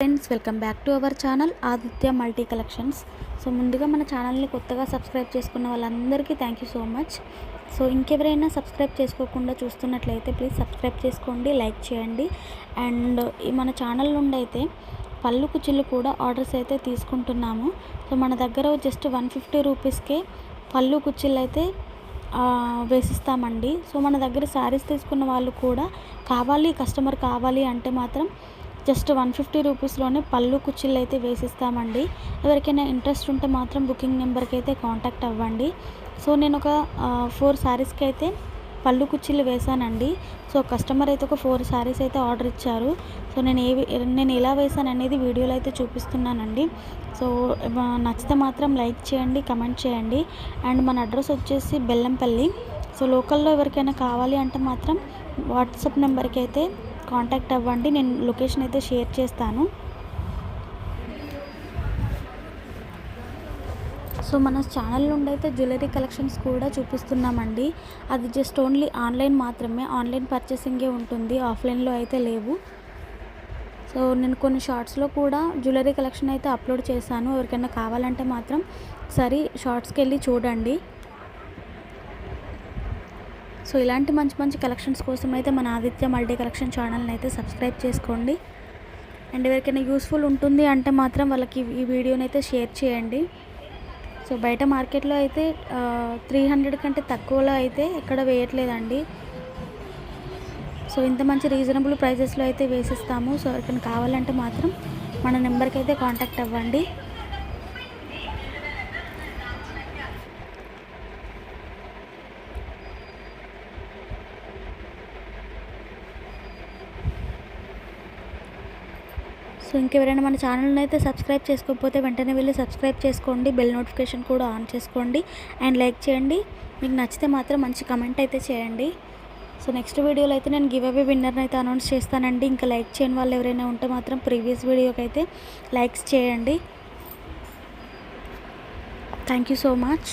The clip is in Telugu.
Friends welcome back to our channel Aditya multi collections so ముందుగా మన ఛానల్ని కొత్తగా సబ్స్క్రైబ్ చేసుకున్న వాళ్ళందరికీ thank you so much so ఇంకెవరైనా సబ్స్క్రైబ్ చేసుకోకుండా చూస్తున్నట్లయితే ప్లీజ్ సబ్స్క్రైబ్ చేసుకోండి లైక్ చేయండి. అండ్ ఈ మన ఛానల్ నుండి అయితే పళ్ళు కుచ్చిళ్ళు కూడా ఆర్డర్స్ అయితే తీసుకుంటున్నాము. సో మన దగ్గర జస్ట్ వన్ ఫిఫ్టీ రూపీస్కే పళ్ళు కుచ్చిళ్ళు అయితే వేసిస్తామండి. సో మన దగ్గర శారీస్ తీసుకున్న వాళ్ళు కూడా కావాలి కస్టమర్ కావాలి అంటే మాత్రం జస్ట్ వన్ ఫిఫ్టీ రూపీస్లోనే పళ్ళు కుచ్చిళ్ళు అయితే వేసిస్తామండి. ఎవరికైనా ఇంట్రెస్ట్ ఉంటే మాత్రం బుకింగ్ నెంబర్కి అయితే కాంటాక్ట్ అవ్వండి. సో నేను ఒక ఫోర్ శారీస్కి అయితే పళ్ళు కుచ్చిళ్ళు వేశానండి. సో కస్టమర్ అయితే ఒక ఫోర్ శారీస్ అయితే ఆర్డర్ ఇచ్చారు. సో నేను ఏ నేను ఎలా వేసాను అనేది వీడియోలో అయితే చూపిస్తున్నానండి. సో నచ్చితే మాత్రం లైక్ చేయండి కమెంట్ చేయండి. అండ్ మన అడ్రస్ వచ్చేసి బెల్లంపల్లి. సో లోకల్లో ఎవరికైనా కావాలి అంటే మాత్రం వాట్సాప్ నెంబర్కి అయితే కాంటాక్ట్ అవ్వండి నేను లొకేషన్ అయితే షేర్ చేస్తాను. సో మన ఛానల్ నుండి అయితే జ్యువెలరీ కలెక్షన్స్ కూడా చూపిస్తున్నామండి. అది జస్ట్ ఓన్లీ ఆన్లైన్ మాత్రమే ఆన్లైన్ పర్చేసింగే ఉంటుంది ఆఫ్లైన్లో అయితే లేవు. సో నేను కొన్ని షార్ట్స్లో కూడా జ్యువెలరీ కలెక్షన్ అయితే అప్లోడ్ చేశాను. ఎవరికైనా కావాలంటే మాత్రం సరే షార్ట్స్కి వెళ్ళి చూడండి. సో ఇలాంటి మంచి మంచి కలెక్షన్స్ కోసం అయితే మన ఆదిత్య మల్టీ కలెక్షన్ ఛానల్ని అయితే సబ్స్క్రైబ్ చేసుకోండి. అండ్ ఎవరికైనా యూస్ఫుల్ ఉంటుంది అంటే మాత్రం వాళ్ళకి ఈ వీడియోని అయితే షేర్ చేయండి. సో బయట మార్కెట్లో అయితే త్రీ హండ్రెడ్ కంటే తక్కువలో అయితే ఇక్కడ వేయట్లేదండి. సో ఇంత మంచి రీజనబుల్ ప్రైజెస్లో అయితే వేసిస్తాము. సో ఎవరికైనా కావాలంటే మాత్రం మన నెంబర్కి అయితే కాంటాక్ట్ అవ్వండి. సో ఇంకెవరైనా మన ఛానల్ని అయితే సబ్స్క్రైబ్ చేసుకోకపోతే వెంటనే వెళ్ళి సబ్స్క్రైబ్ చేసుకోండి బెల్ నోటిఫికేషన్ కూడా ఆన్ చేసుకోండి. అండ్ లైక్ చేయండి. మీకు నచ్చితే మాత్రం మంచి కమెంట్ అయితే చేయండి. సో నెక్స్ట్ వీడియోలో అయితే నేను గివ్ అవే విన్నర్ని అయితే అనౌన్స్ చేస్తానండి. ఇంకా లైక్ చేయని వాళ్ళు ఎవరైనా ఉంటే మాత్రం ప్రీవియస్ వీడియోకి అయితే లైక్స్ చేయండి. Thank you so much.